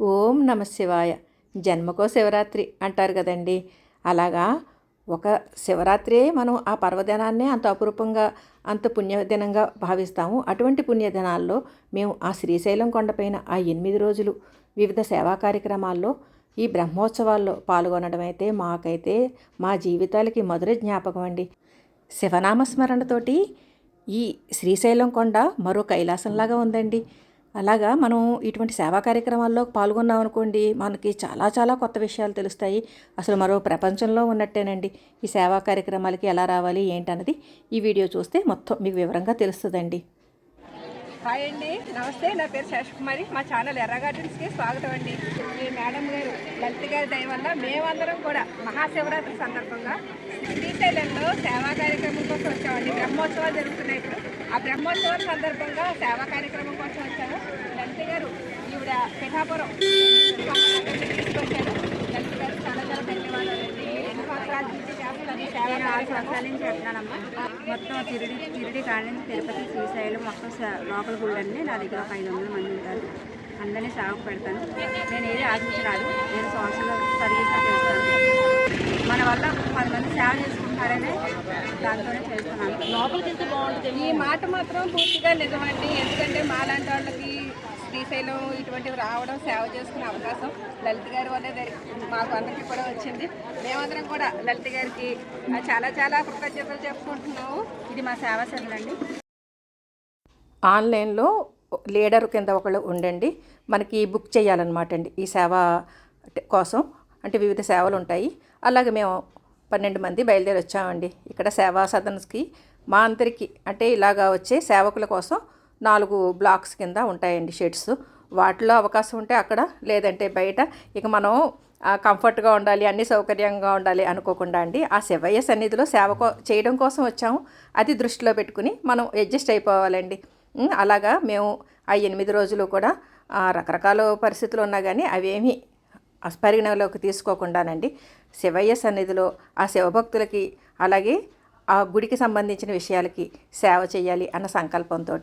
ఓం నమ శివాయ. జన్మకో శివరాత్రి అంటారు కదండి. అలాగా ఒక శివరాత్రియే మనం ఆ పర్వదినాన్నే అంత అపురూపంగా అంత పుణ్యదినంగా భావిస్తాము. అటువంటి పుణ్యదినాల్లో మేము ఆ శ్రీశైలం కొండపైన ఆ ఎనిమిది రోజులు వివిధ సేవా కార్యక్రమాల్లో ఈ బ్రహ్మోత్సవాల్లో పాల్గొనడం అయితే మాకైతే మా జీవితాలకి మధుర జ్ఞాపకం అండి. శివనామస్మరణతోటి ఈ శ్రీశైలం కొండ మరో కైలాసంలాగా ఉందండి. అలాగా మనం ఇటువంటి సేవా కార్యక్రమాల్లో పాల్గొన్నాం అనుకోండి మనకి చాలా చాలా కొత్త విషయాలు తెలుస్తాయి. అసలు మరో ప్రపంచంలో ఉన్నట్టేనండి. ఈ సేవా కార్యక్రమాలకి ఎలా రావాలి ఏంటన్నది ఈ వీడియో చూస్తే మొత్తం మీకు వివరంగా తెలుస్తుందండి. హాయ్ అండి. నమస్తే నా పేరు శేషకుమారి. మా ఛానల్ ఎర్ర గార్డెన్స్కి స్వాగతం అండి. మీ మేడం గారు లలిత గారి దయ వల్ల మేమందరం కూడా మహాశివరాత్రి సందర్భంగా శ్రీశైలంలో సేవా కార్యక్రమం కోసం వచ్చామండి. బ్రహ్మోత్సవాలు జరుగుతున్నాయి ఇప్పుడు ఆ బ్రహ్మోత్సవాల సందర్భంగా సేవా కార్యక్రమం కోసం వచ్చాము లలిత గారు ఈవిడ పిఠాపురం. తీసుకొచ్చారు లలిత గారు చాలా చాలా ధన్యవాదాలు మొత్తం తిరిడి తిరిడి కాడ తిరుపతి శ్రీశైలం మొత్తం లోపల గుళ్ళన్నీ నా దగ్గర ఒక ఐదు వందల మంది ఉంటారు అందరినీ సేవకు పెడతాను నేను ఏది ఆశించరాదు నేను సోషల్ సర్వీస్ చేస్తాను మన వల్ల పది మంది సేవ చేసుకుంటారనే దాంతోనే చేస్తున్నాను లోపలికి వెళ్తే బాగుంటుంది ఈ మాట మాత్రం పూర్తిగా నిజమండి. ఎందుకంటే మాలాంటి వాళ్ళకి శ్రీశైలం ఇటువంటివి రావడం సేవ చేసుకునే అవకాశం లలిత గారి వల్లే మాకు అందరికీ కూడా వచ్చింది. మేమందరం కూడా లలిత గారికి చాలా చాలా కృతజ్ఞతలు చెప్పుకుంటున్నాము. ఇది మా సేవా అండి. ఆన్లైన్లో లీడర్ కింద ఒకళ్ళు ఉండండి. మనకి బుక్ చేయాలన్నమాట అండి ఈ సేవ కోసం. అంటే వివిధ సేవలు ఉంటాయి. అలాగే మేము పన్నెండు మంది బయలుదేరి వచ్చామండి. ఇక్కడ సేవా సదన్స్కి మా అందరికీ అంటే ఇలాగా వచ్చే సేవకుల కోసం నాలుగు బ్లాక్స్ కింద ఉంటాయండి షెడ్స్. వాటిలో అవకాశం ఉంటే అక్కడ లేదంటే బయట. ఇక మనం కంఫర్ట్గా ఉండాలి అన్ని సౌకర్యంగా ఉండాలి అనుకోకుండా అండి ఆ శివయ్య సన్నిధిలో సేవ కో- చేయడం కోసం వచ్చాము. అది దృష్టిలో పెట్టుకుని మనం అడ్జస్ట్ అయిపోవాలండి. అలాగా మేము ఆ ఎనిమిది రోజులు కూడా రకరకాల పరిస్థితులు ఉన్నా కానీ అవేమీ అస్- పరిగణలోకి తీసుకోకుండానండి. శివయ్య సన్నిధిలో ఆ శివభక్తులకి అలాగే ఆ గుడికి సంబంధించిన విషయాలకి సేవ చేయాలి అన్న సంకల్పంతో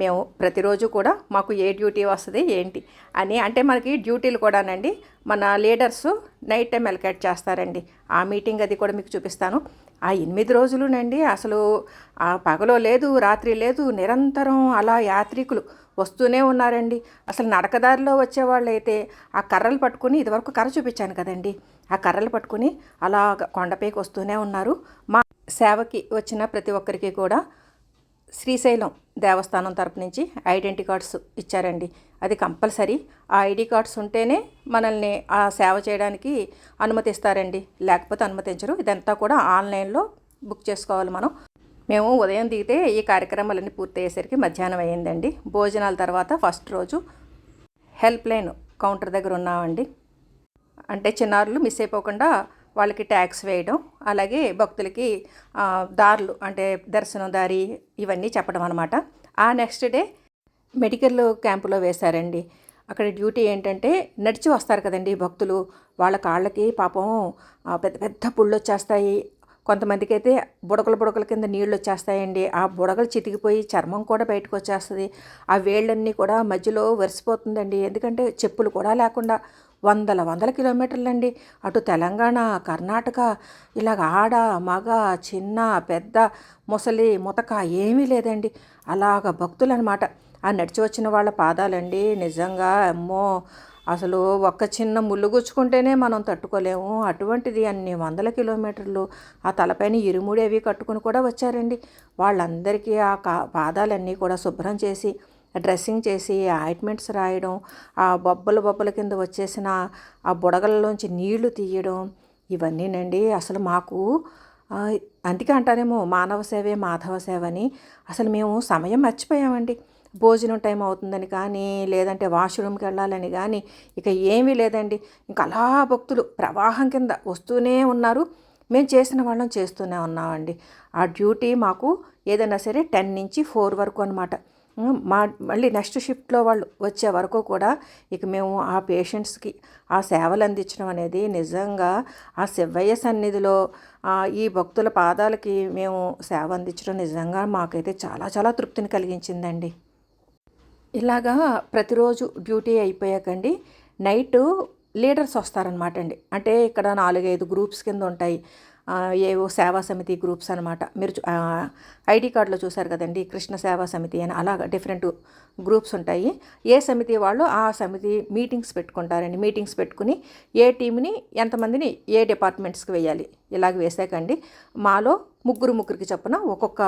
మేము ప్రతిరోజు కూడా మాకు ఏ డ్యూటీ వస్తుంది ఏంటి అని అంటే మనకి డ్యూటీలు కూడానండి మన లీడర్స్ నైట్ టైం ఎలకేట్ చేస్తారండి. ఆ మీటింగ్ అది కూడా మీకు చూపిస్తాను. ఆ ఎనిమిది రోజులునండి అసలు ఆ పగలో లేదు రాత్రి లేదు నిరంతరం అలా యాత్రికులు వస్తూనే ఉన్నారండి. అసలు నడకదారిలో వచ్చేవాళ్ళు అయితే ఆ కర్రలు పట్టుకుని ఇదివరకు కర్ర చూపించాను కదండి. ఆ కర్రలు పట్టుకుని అలా కొండపైకి వస్తూనే ఉన్నారు. మా సేవకి వచ్చిన ప్రతి ఒక్కరికి కూడా శ్రీశైలం దేవస్థానం తరపు నుంచి ఐడెంటి కార్డ్స్ ఇచ్చారండి. అది కంపల్సరీ. ఆ ఐడి కార్డ్స్ ఉంటేనే మనల్ని ఆ సేవ చేయడానికి అనుమతిస్తారండి. లేకపోతే అనుమతించరు. ఇదంతా కూడా ఆన్లైన్లో బుక్ చేసుకోవాలి మనం. మేము ఉదయం దిగితే ఈ కార్యక్రమాలన్నీ పూర్తయ్యేసరికి మధ్యాహ్నం అయ్యిందండి. భోజనాల తర్వాత ఫస్ట్ రోజు హెల్ప్ లైన్ కౌంటర్ దగ్గర ఉన్నామండి. అంటే చిన్నారులు మిస్ అయిపోకుండా వాళ్ళకి ట్యాక్స్ వేయడం అలాగే భక్తులకి దారులు అంటే దర్శనం దారి ఇవన్నీ చెప్పడం అనమాట ఆ నెక్స్ట్ డే మెడికల్ క్యాంపులో వేశారండి. అక్కడ డ్యూటీ ఏంటంటే నడిచి వస్తారు కదండి భక్తులు. వాళ్ళ కాళ్ళకి పాపం పెద్ద పెద్ద పుళ్ళు వచ్చేస్తాయి కొంతమందికి అయితే బుడకల బుడకల కింద నీళ్ళు వచ్చేస్తాయండి ఆ బుడగలు చితికిపోయి చర్మం కూడా బయటకు వచ్చేస్తుంది ఆ వేళ్ళన్నీ కూడా మధ్యలో వరిసిపోతుందండి. ఎందుకంటే చెప్పులు కూడా లేకుండా వందల వందల కిలోమీటర్లండి. అటు తెలంగాణ కర్ణాటక ఇలాగ ఆడ మగ చిన్న పెద్ద ముసలి ముతక ఏమీ లేదండి. అలాగ భక్తులు అనమాట ఆ నడిచి వచ్చిన వాళ్ళ పాదాలండి. నిజంగా అమ్మో! అసలు ఒక్క చిన్న ముళ్ళు గుచ్చుకుంటేనే మనం తట్టుకోలేము. అటువంటిది అన్ని వందల కిలోమీటర్లు ఆ తలపైన ఇరుముడి అవి కట్టుకుని కూడా వచ్చారండి. వాళ్ళందరికీ ఆ కా పాదాలన్నీ కూడా శుభ్రం చేసి డ్రెస్సింగ్ చేసి ఆయింట్మెంట్స్ రాయడం ఆ బొబ్బల బొబ్బల కింద వచ్చేసిన ఆ బుడగలలోంచి నీళ్ళు తీయడం ఇవన్నీనండి. అసలు మాకు అందుకే అంటారేమో మానవ సేవే మాధవ సేవ అని అసలు మేము సమయం మర్చిపోయామండి. భోజనం టైం అవుతుందని కానీ లేదంటే వాష్రూమ్కి వెళ్ళాలని కానీ ఇక ఏమీ లేదండి. ఇంకా అలా భక్తులు ప్రవాహం కింద వస్తూనే ఉన్నారు. మేము చేసిన వాళ్ళం చేస్తూనే ఉన్నామండి. ఆ డ్యూటీ మాకు ఏదైనా సరే టెన్ నుంచి ఫోర్ వరకు అనమాట మా మళ్ళీ నెక్స్ట్ షిఫ్ట్లో వాళ్ళు వచ్చే వరకు కూడా ఇక మేము ఆ పేషెంట్స్కి ఆ సేవలు అందించడం అనేది నిజంగా ఆ శివయ్య సన్నిధిలో ఈ భక్తుల పాదాలకి మేము సేవ అందించడం నిజంగా మాకైతే చాలా చాలా తృప్తిని కలిగించిందండి. ఇలాగా ప్రతిరోజు డ్యూటీ అయిపోయాకండి. నైట్ లీడర్స్ వస్తారనమాట అండి. అంటే ఇక్కడ నాలుగైదు గ్రూప్స్ కింద ఉంటాయి. ఏవో సేవా సమితి గ్రూప్స్ అనమాట మీరు ఐడి కార్డులో చూసారు కదండి కృష్ణ సేవా సమితి అని అలాగ డిఫరెంట్ గ్రూప్స్ ఉంటాయి. ఏ సమితి వాళ్ళు ఆ సమితి మీటింగ్స్ పెట్టుకుంటారండి. మీటింగ్స్ పెట్టుకుని ఏ టీంని ఎంతమందిని ఏ డిపార్ట్మెంట్స్కి వేయాలి ఇలాగ వేసాకండి. మాలో ముగ్గురు ముగ్గురికి చొప్పున ఒక్కొక్క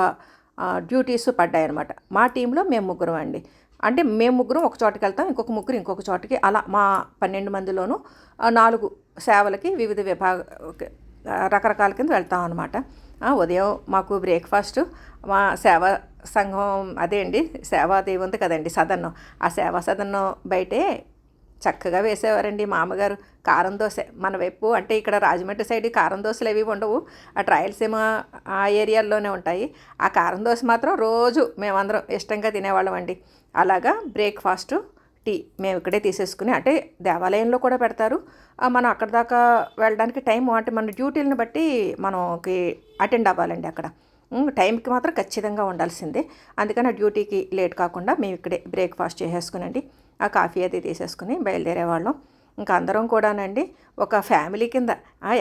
డ్యూటీస్ పడ్డాయన్నమాట. మా టీంలో మేము ముగ్గురం అండి. అంటే మేము ముగ్గురం ఒక చోటకి వెళ్తాం ఇంకొక ముగ్గురు ఇంకొక చోటకి. అలా మా పన్నెండు మందిలోనూ నాలుగు సేవలకి వివిధ విభాగ రకరకాల కింద వెళ్తాం అనమాట ఉదయం మాకు బ్రేక్ఫాస్ట్ మా సేవా సంఘం అదే అండి సేవాదేవి ఉంది కదండి సదన్నం. ఆ సేవా సదన్నం బయటే చక్కగా వేసేవారండి మా అమ్మగారు కారం దోశ మన వైపు అంటే ఇక్కడ రాజమండ్రి సైడ్ కారం దోశలు అవి ఉండవు. ఆ ట్రయల్సీమ ఆ ఏరియాల్లోనే ఉంటాయి. ఆ కారం దోశ మాత్రం రోజు మేమందరం ఇష్టంగా తినేవాళ్ళం అండి అలాగా బ్రేక్ఫాస్ట్ టీ మేము ఇక్కడే తీసేసుకుని అంటే దేవాలయంలో కూడా పెడతారు. మనం అక్కడ దాకా వెళ్ళడానికి టైం అంటే మన డ్యూటీలను బట్టి మనకి అటెండ్ అవ్వాలండి అక్కడ. టైంకి మాత్రం ఖచ్చితంగా ఉండాల్సిందే. అందుకని ఆ డ్యూటీకి లేట్ కాకుండా మేము ఇక్కడే బ్రేక్ఫాస్ట్ చేసేసుకునండి. ఆ కాఫీ అది తీసేసుకుని బయలుదేరేవాళ్ళం ఇంకా అందరం కూడానండి ఒక ఫ్యామిలీ కింద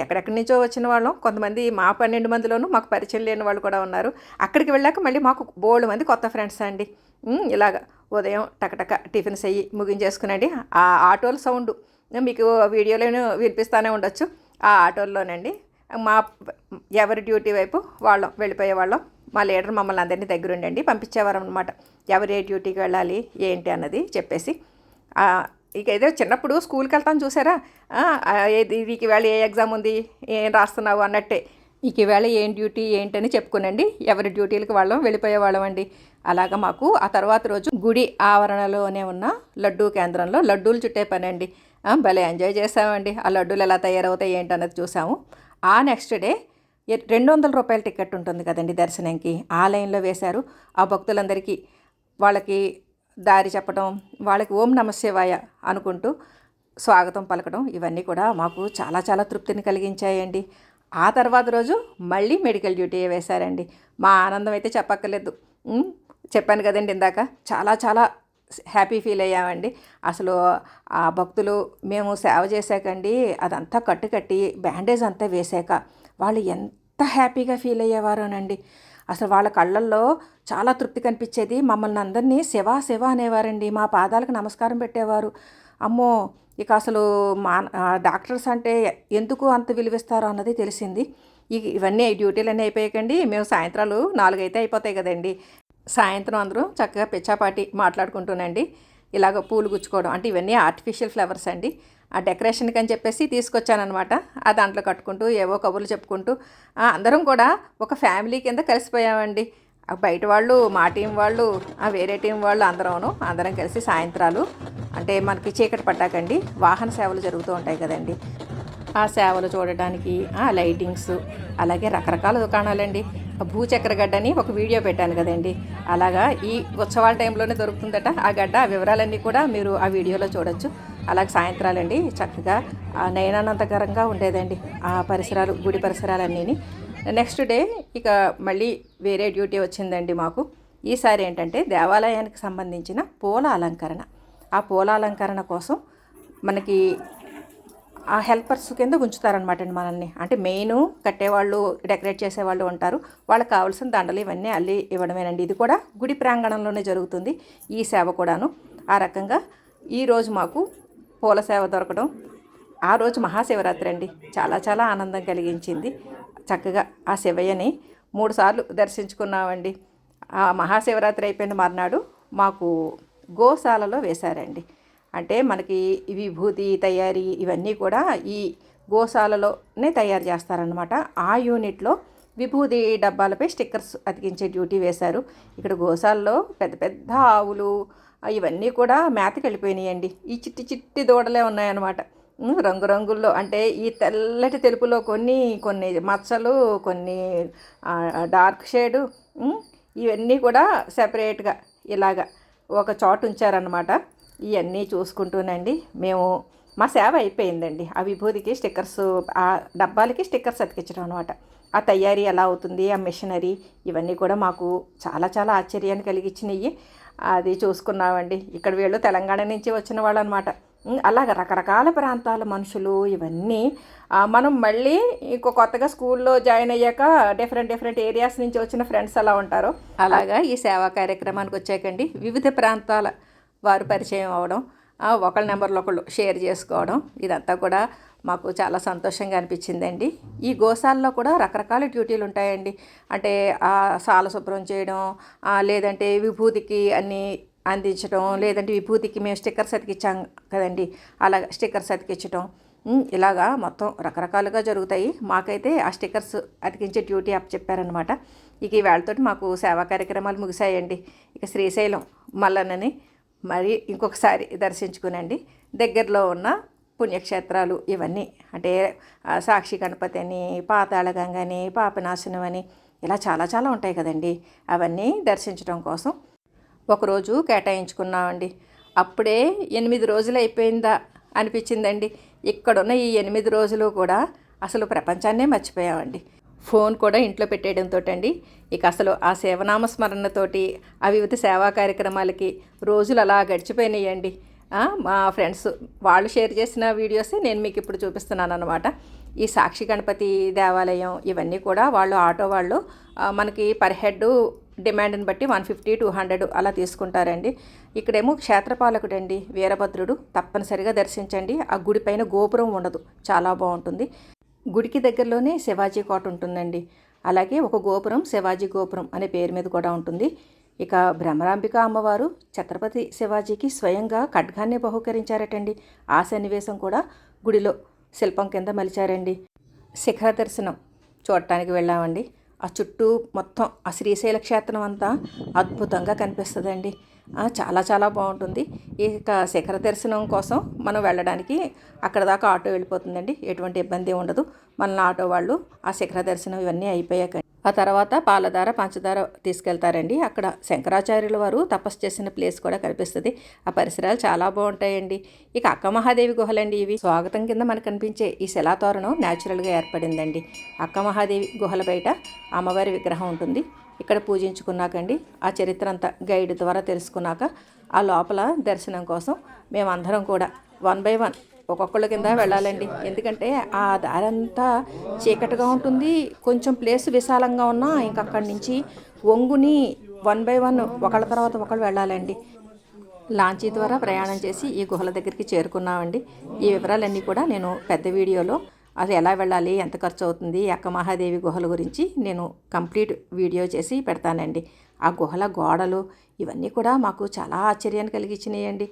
ఎక్కడెక్కడి నుంచో వచ్చిన వాళ్ళం. కొంతమంది మా పన్నెండు మందిలోనూ మాకు పరిచయం లేని వాళ్ళు కూడా ఉన్నారు. అక్కడికి వెళ్ళాక మళ్ళీ మాకు బోల్డ్ మంది కొత్త ఫ్రెండ్స్ అండి. ఇలాగా ఉదయం టకటక టిఫిన్స్ అయ్యి ముగించేసుకునండి. ఆ ఆటోల సౌండ్ మీకు వీడియోలోనే వినిపిస్తూనే ఉండొచ్చు. ఆ ఆటోల్లోనండి మా ఎవరి డ్యూటీ వైపు వాళ్ళం వెళ్ళిపోయే వాళ్ళం. మా లీడర్ మమ్మల్ని అందరినీ దగ్గర ఉండండి పంపించేవారు అనమాట ఎవరు ఏ డ్యూటీకి వెళ్ళాలి ఏంటి అన్నది చెప్పేసి. ఇక ఏదో చిన్నప్పుడు స్కూల్కి వెళ్తాం చూసారా? ఏది వీకి వేళ ఏ ఎగ్జామ్ ఉంది ఏం రాస్తున్నావు అన్నట్టే. మీకు ఈవేళ ఏం డ్యూటీ ఏంటని చెప్పుకునండి. ఎవరి డ్యూటీలకు వాళ్ళం వెళ్ళిపోయే వాళ్ళం అండి. అలాగా మాకు ఆ తర్వాత రోజు గుడి ఆవరణలోనే ఉన్న లడ్డూ కేంద్రంలో లడ్డూలు చుట్టే పని అండి భలే ఎంజాయ్ చేసామండి ఆ లడ్డూలు ఎలా తయారవుతాయి ఏంటన్నది చూసాము ఆ నెక్స్ట్ డే రెండు వందల రూపాయల టికెట్ ఉంటుంది కదండి దర్శనంకి. ఆ లైన్లో వేశారు. ఆ భక్తులందరికీ వాళ్ళకి దారి చెప్పడం వాళ్ళకి ఓం నమశివాయ అనుకుంటూ స్వాగతం పలకడం ఇవన్నీ కూడా మాకు చాలా చాలా తృప్తిని కలిగించాయండి. ఆ తర్వాత రోజు మళ్ళీ మెడికల్ డ్యూటీ వేశారండి. మా ఆనందం అయితే చెప్పక్కర్లేదు. చెప్పాను కదండి ఇందాక. చాలా చాలా హ్యాపీ ఫీల్ అయ్యామండి. అసలు ఆ భక్తులు మేము సేవ చేశాకండి. అదంతా కట్టుకట్టి బ్యాండేజ్ అంతా వేశాక వాళ్ళు ఎంత హ్యాపీగా ఫీల్ అయ్యేవారోనండి. అసలు వాళ్ళ కళ్ళల్లో చాలా తృప్తి కనిపించేది. మమ్మల్ని అందరినీ శివ శివ అనేవారండి. మా పాదాలకు నమస్కారం పెట్టేవారు. అమ్మో ఇక అసలు మా డాక్టర్స్ అంటే ఎందుకు అంత విలువిస్తారో అన్నది తెలిసింది. ఇక ఇవన్నీ డ్యూటీలు అన్నీ అయిపోయాకండి. మేము సాయంత్రాలు నాలుగైతే అయిపోతాయి కదండి. సాయంత్రం అందరూ చక్కగా పిచ్చాపాటి మాట్లాడుకుంటూనండి. ఇలాగ పూలు గుచ్చుకోవడం అంటే ఇవన్నీ ఆర్టిఫిషియల్ ఫ్లవర్స్ అండి. ఆ డెకరేషన్కి అని చెప్పేసి తీసుకొచ్చానమాట ఆ దాంట్లో కట్టుకుంటూ ఏవో కబుర్లు చెప్పుకుంటూ ఆ, అందరం కూడా ఒక ఫ్యామిలీ కింద కలిసిపోయామండి. బయట వాళ్ళు మా టీం వాళ్ళు వేరే టీం వాళ్ళు అందరూను అందరం కలిసి సాయంత్రాలు అంటే మనకి చీకటి పట్టాకండి వాహన సేవలు జరుగుతూ ఉంటాయి కదండి. ఆ సేవలు చూడడానికి ఆ లైటింగ్స్ అలాగే రకరకాల దుకాణాలండి. భూచక్ర గడ్డ అని ఒక వీడియో పెట్టాను కదండి. అలాగా ఈ ఉత్సవాల టైంలోనే దొరుకుతుందట. ఆ గడ్డ ఆ వివరాలన్నీ కూడా మీరు ఆ వీడియోలో చూడొచ్చు. అలాగే సాయంత్రాలండి చక్కగా ఆ నయనానందకరంగా ఉండేదండి ఆ పరిసరాలు గుడి పరిసరాలన్నీని. నెక్స్ట్ డే ఇక మళ్ళీ వేరే డ్యూటీ వచ్చిందండి మాకు. ఈసారి ఏంటంటే దేవాలయానికి సంబంధించిన పూల అలంకరణ. ఆ పూల అలంకరణ కోసం మనకి ఆ హెల్పర్స్ కింద ఉంచుతారనమాట అండి మనల్ని. అంటే మెయిన్ కట్టేవాళ్ళు డెకరేట్ చేసేవాళ్ళు ఉంటారు. వాళ్ళకి కావాల్సిన దండలు ఇవన్నీ అల్లి ఇవ్వడమేనండి. ఇది కూడా గుడి ప్రాంగణంలోనే జరుగుతుంది ఈ సేవ కూడాను. ఆ రకంగా ఈరోజు మాకు పూల సేవ దొరకడం ఆ రోజు మహాశివరాత్రి అండి. చాలా చాలా ఆనందం కలిగించింది. చక్కగా ఆ శివయ్యని మూడుసార్లు దర్శించుకున్నామండి. ఆ మహాశివరాత్రి అయిపోయిన మర్నాడు మాకు గోశాలలో వేశారండి. అంటే మనకి విభూతి తయారీ ఇవన్నీ కూడా ఈ గోశాలలోనే తయారు చేస్తారనమాట ఆ యూనిట్లో విభూతి డబ్బాలపై స్టిక్కర్స్ అతికించే డ్యూటీ వేశారు. ఇక్కడ గోశాలలో పెద్ద పెద్ద ఆవులు ఇవన్నీ కూడా మేతకి వెళ్ళిపోయినాయండి. ఈ చిట్టి చిట్టి దూడలే ఉన్నాయన్నమాట. రంగురంగుల్లో అంటే ఈ తెల్లటి తెలుపులో కొన్ని కొన్ని మచ్చలు కొన్ని డార్క్ షేడు ఇవన్నీ కూడా సెపరేట్గా ఇలాగా ఒక చోటు ఉంచారనమాట ఇవన్నీ చూసుకుంటూనండి. మేము మా సేవ అయిపోయిందండి. ఆ విభూతికి స్టిక్కర్స్ ఆ డబ్బాలకి స్టిక్కర్స్ అతికించడం అనమాట ఆ తయారీ ఎలా అవుతుంది ఆ మిషనరీ ఇవన్నీ కూడా మాకు చాలా చాలా ఆశ్చర్యాన్ని కలిగించినాయి అది చూసుకున్నామండి. ఇక్కడ వీళ్ళు తెలంగాణ నుంచి వచ్చిన వాళ్ళు అనమాట అలాగ రకరకాల ప్రాంతాల మనుషులు ఇవన్నీ మనం మళ్ళీ ఇంకో కొత్తగా స్కూల్లో జాయిన్ అయ్యాక డిఫరెంట్ డిఫరెంట్ ఏరియాస్ నుంచి వచ్చిన ఫ్రెండ్స్ అలా ఉంటారు. అలాగా ఈ సేవా కార్యక్రమానికి వచ్చాకండి. వివిధ ప్రాంతాల వారు పరిచయం అవ్వడం ఒకళ్ళ నెంబర్లో ఒకళ్ళు షేర్ చేసుకోవడం ఇదంతా కూడా మాకు చాలా సంతోషంగా అనిపించిందండి. ఈ గోశాలలో కూడా రకరకాల డ్యూటీలు ఉంటాయండి. అంటే సాల శుభ్రం చేయడం లేదంటే విభూతికి అన్నీ అందించడం లేదంటే విభూతికి మేము స్టిక్కర్స్ అతికిచ్చాం కదండి. అలా స్టిక్కర్స్ అతికించడం ఇలాగా మొత్తం రకరకాలుగా జరుగుతాయి. మాకైతే ఆ స్టిక్కర్స్ అతికించే డ్యూటీ అప్ చెప్పారనమాట ఇక ఈ మాకు సేవా కార్యక్రమాలు ముగిశాయండి. ఇక శ్రీశైలం మల్లన్నని మరి ఇంకొకసారి దర్శించుకునండి. దగ్గరలో ఉన్న పుణ్యక్షేత్రాలు ఇవన్నీ. అంటే సాక్షి గణపతి అని పాతాళగంగ అని పాపనాశనం అని ఇలా చాలా చాలా ఉంటాయి కదండి. అవన్నీ దర్శించడం కోసం ఒకరోజు కేటాయించుకున్నామండి. అప్పుడే ఎనిమిది రోజులు అయిపోయిందా అనిపించిందండి. ఇక్కడున్న ఈ ఎనిమిది రోజులు కూడా అసలు ప్రపంచాన్నే మర్చిపోయామండి. ఫోన్ కూడా ఇంట్లో పెట్టేయడంతో అండి ఇక అసలు ఆ సేవనామ స్మరణతోటి ఆ వివిధ సేవా కార్యక్రమాలకి రోజులు అలా గడిచిపోయినాయండి. మా ఫ్రెండ్స్ వాళ్ళు షేర్ చేసిన వీడియోసే నేను మీకు ఇప్పుడు చూపిస్తున్నాను అనమాట ఈ సాక్షి గణపతి దేవాలయం ఇవన్నీ కూడా వాళ్ళు ఆటో వాళ్ళు మనకి పర్ హెడ్ డిమాండ్ని బట్టి వన్ ఫిఫ్టీ టూ హండ్రెడ్ అలా తీసుకుంటారండి. ఇక్కడేమో క్షేత్రపాలకుడు అండి వీరభద్రుడు తప్పనిసరిగా దర్శించండి. ఆ గుడి పైన గోపురం ఉండదు చాలా బాగుంటుంది. గుడికి దగ్గరలోనే శివాజీ కోట ఉంటుందండి. అలాగే ఒక గోపురం శివాజీ గోపురం అనే పేరు మీద కూడా ఉంటుంది. ఇక భ్రమరాంబిక అమ్మవారు ఛత్రపతి శివాజీకి స్వయంగా ఖడ్గాన్ని బహుకరించారటండి. ఆ సన్నివేశం కూడా గుడిలో శిల్పం కింద మలిచారండి. శిఖర దర్శనం చూడటానికి వెళ్ళామండి. ఆ చుట్టూ మొత్తం ఆ శ్రీశైల క్షేత్రం అంతా అద్భుతంగా కనిపిస్తుందండి. చాలా చాలా బాగుంటుంది. ఇక శిఖర దర్శనం కోసం మనం వెళ్ళడానికి అక్కడ దాకా ఆటో వెళ్ళిపోతుందండి. ఎటువంటి ఇబ్బంది ఉండదు. మన ఆటో వాళ్ళు ఆ శిఖర దర్శనం ఇవన్నీ అయిపోయాక ఆ తర్వాత పాలధార పంచదార తీసుకెళ్తారండి. అక్కడ శంకరాచార్యుల వారు తపస్సు చేసిన ప్లేస్ కూడా కనిపిస్తుంది. ఆ పరిసరాలు చాలా బాగుంటాయండి. ఇక అక్క మహాదేవి గుహలండి ఇవి. స్వాగతం కింద మనకు కనిపించే ఈ శిలాతోరణం న్యాచురల్గా ఏర్పడిందండి. అక్క మహాదేవి గుహల బయట అమ్మవారి విగ్రహం ఉంటుంది. ఇక్కడ పూజించుకున్నాకండి. ఆ చరిత్ర అంతా గైడ్ ద్వారా తెలుసుకున్నాక ఆ లోపల దర్శనం కోసం మేమందరం కూడా వన్ బై వన్ ఒక్కొక్కళ్ళ కింద వెళ్ళాలండి. ఎందుకంటే ఆ దారంతా చీకటిగా ఉంటుంది. కొంచెం ప్లేస్ విశాలంగా ఉన్నా ఇంకా అక్కడి నుంచి ఒంగుని వన్ బై వన్ ఒకళ్ళ తర్వాత ఒకళ్ళు వెళ్ళాలండి. లాంచీ ద్వారా ప్రయాణం చేసి ఈ గుహల దగ్గరికి చేరుకున్నామండి. ఈ వివరాలన్నీ కూడా నేను పెద్ద వీడియోలో అది ఎలా వెళ్ళాలి ఎంత ఖర్చు అవుతుంది అక్క మహాదేవి గుహల గురించి నేను కంప్లీట్ వీడియో చేసి పెడతానండి. ఆ గుహల గోడలు ఇవన్నీ కూడా మాకు చాలా ఆశ్చర్యాన్ని కలిగించినాయండి.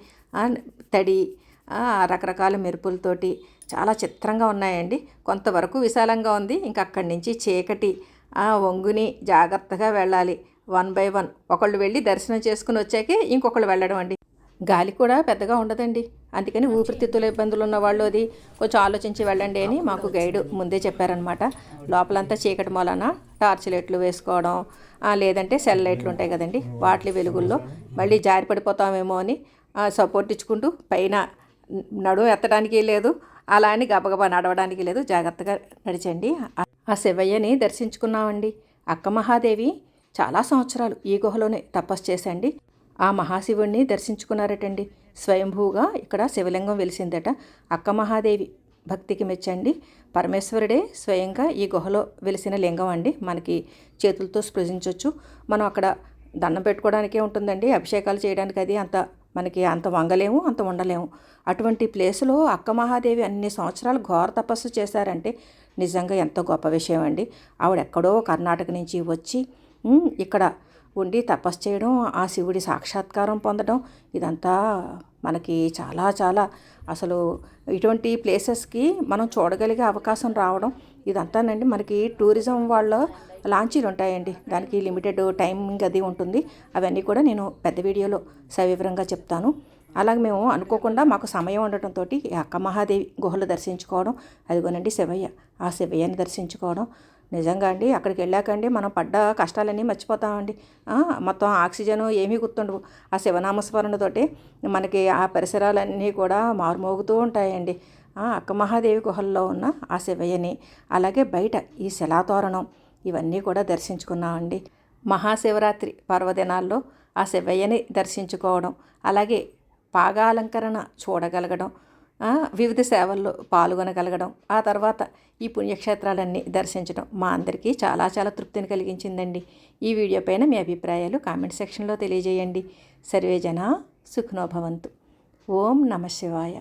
తడి రకరకాల మెరుపులతోటి చాలా చిత్రంగా ఉన్నాయండి. కొంతవరకు విశాలంగా ఉంది. ఇంకా అక్కడి నుంచి చీకటి ఆ వంగుని జాగ్రత్తగా వెళ్ళాలి. One by one. ఒకళ్ళు వెళ్ళి దర్శనం చేసుకుని వచ్చాకే ఇంకొకళ్ళు వెళ్ళడం అండి. గాలి కూడా పెద్దగా ఉండదండి. అందుకని ఊపిరితిత్తుల ఇబ్బందులు ఉన్న వాళ్ళు అది కొంచెం ఆలోచించి వెళ్ళండి అని మాకు గైడ్ ముందే చెప్పారనమాట లోపలంతా చీకటి మూలన టార్చ్ లైట్లు వేసుకోవడం లేదంటే సెల్ లైట్లు ఉంటాయి కదండి. వాటి వెలుగుల్లో మళ్ళీ జారి పడిపోతామేమో అని సపోర్ట్ ఇచ్చుకుంటూ పైన నడుము ఎత్తడానికి లేదు అలా అని గబగబా నడవడానికి లేదు. జాగ్రత్తగా నడిచండి. ఆ- శివయ్యని దర్శించుకున్నామండి. అక్క మహాదేవి చాలా సంవత్సరాలు ఈ గుహలోనే తపస్సు చేసండి ఆ మహాశివుణ్ణి దర్శించుకున్నారటండి. స్వయంభూగా ఇక్కడ శివలింగం వెలిసిందట. అక్క మహాదేవి భక్తికి మెచ్చండి. పరమేశ్వరుడే స్వయంగా ఈ గుహలో వెలిసిన లింగం అండి. మనకి చేతులతో స్పృశించవచ్చు మనం అక్కడ దండం పెట్టుకోవడానికే ఉంటుందండి. అభిషేకాలు చేయడానికి అది అంత మనకి అంత వంగలేము అంత ఉండలేము అటువంటి ప్లేసులో అక్క మహాదేవి అన్ని సంవత్సరాలు ఘోర తపస్సు చేశారంటే నిజంగా ఎంతో గొప్ప విషయం అండి. ఆవిడ ఎక్కడో కర్ణాటక నుంచి వచ్చి ఇక్కడ ఉండి తపస్సు చేయడం ఆ శివుడి సాక్షాత్కారం పొందడం ఇదంతా మనకి చాలా చాలా అసలు ఇటువంటి ప్లేసెస్కి మనం చూడగలిగే అవకాశం రావడం ఇదంతానండి. మనకి టూరిజం వాళ్ళ లాంచీలు ఉంటాయండి. దానికి లిమిటెడ్ టైమింగ్ అది ఉంటుంది. అవన్నీ కూడా నేను పెద్ద వీడియోలో సవివరంగా చెప్తాను. అలాగే మేము అనుకోకుండా మాకు సమయం ఉండటంతో ఈ అక్క మహాదేవి గుహలు దర్శించుకోవడం అదిగోనండి శివయ్య ఆ శివయ్యని దర్శించుకోవడం. నిజంగా అండి అక్కడికి వెళ్ళాకండి మనం పడ్డ కష్టాలన్నీ మర్చిపోతామండి. మొత్తం ఆక్సిజన్ ఏమీ గుర్తుండవు. ఆ శివనామస్మరణతోటి మనకి ఆ పరిసరాలన్నీ కూడా మారుమోగుతూ ఉంటాయండి. అక్క మహాదేవి గుహల్లో ఉన్న ఆ శివయ్యని అలాగే బయట ఈ శిలాతోరణం ఇవన్నీ కూడా దర్శించుకున్నామండి. మహాశివరాత్రి పర్వదినాల్లో ఆ శివయ్యని దర్శించుకోవడం అలాగే పాగాలంకరణ చూడగలగడం వివిధ సేవల్లో పాల్గొనగలగడం ఆ తర్వాత ఈ పుణ్యక్షేత్రాలన్నీ దర్శించడం మా అందరికీ చాలా చాలా తృప్తిని కలిగించిందండి. ఈ వీడియో పైన మీ అభిప్రాయాలు కామెంట్ సెక్షన్లో తెలియజేయండి. సర్వేజన సుఖనోభవంతు ఓం నమ శివాయ.